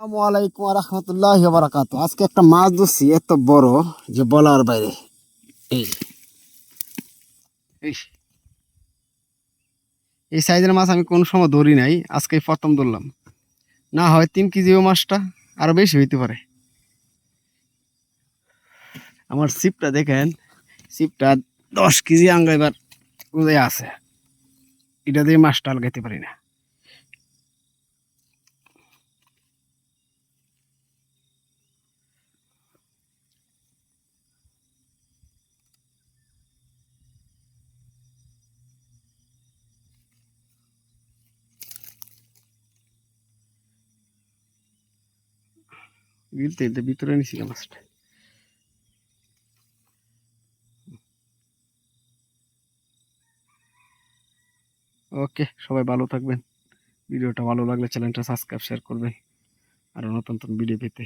আসসালামু রহমতুল্লাহ বারাকাতু আজকে একটা মাছ ধরছি, এত বড় যে বলার বাইরে। এই সাইজের মাছ আমি কোন সময় ধরি নাই আজকে প্রথম ধরলাম। না হয় তিন কেজিও মাছটা আরও বেশি হইতে পারে। আমার সিপটা দেখেন সিপটা দশ কেজি আঙ্গাইবার আছে। এটা দিয়ে মাছটা আলগাইতে পারি না। গিলতে গিলতে ভিতরে নিছিল মাছটা ওকে সবাই ভালো থাকবেন। ভিডিওটা ভালো লাগলে চ্যানেলটা সাবস্ক্রাইব শেয়ার করবে আর নতুন নতুন ভিডিও পেতে।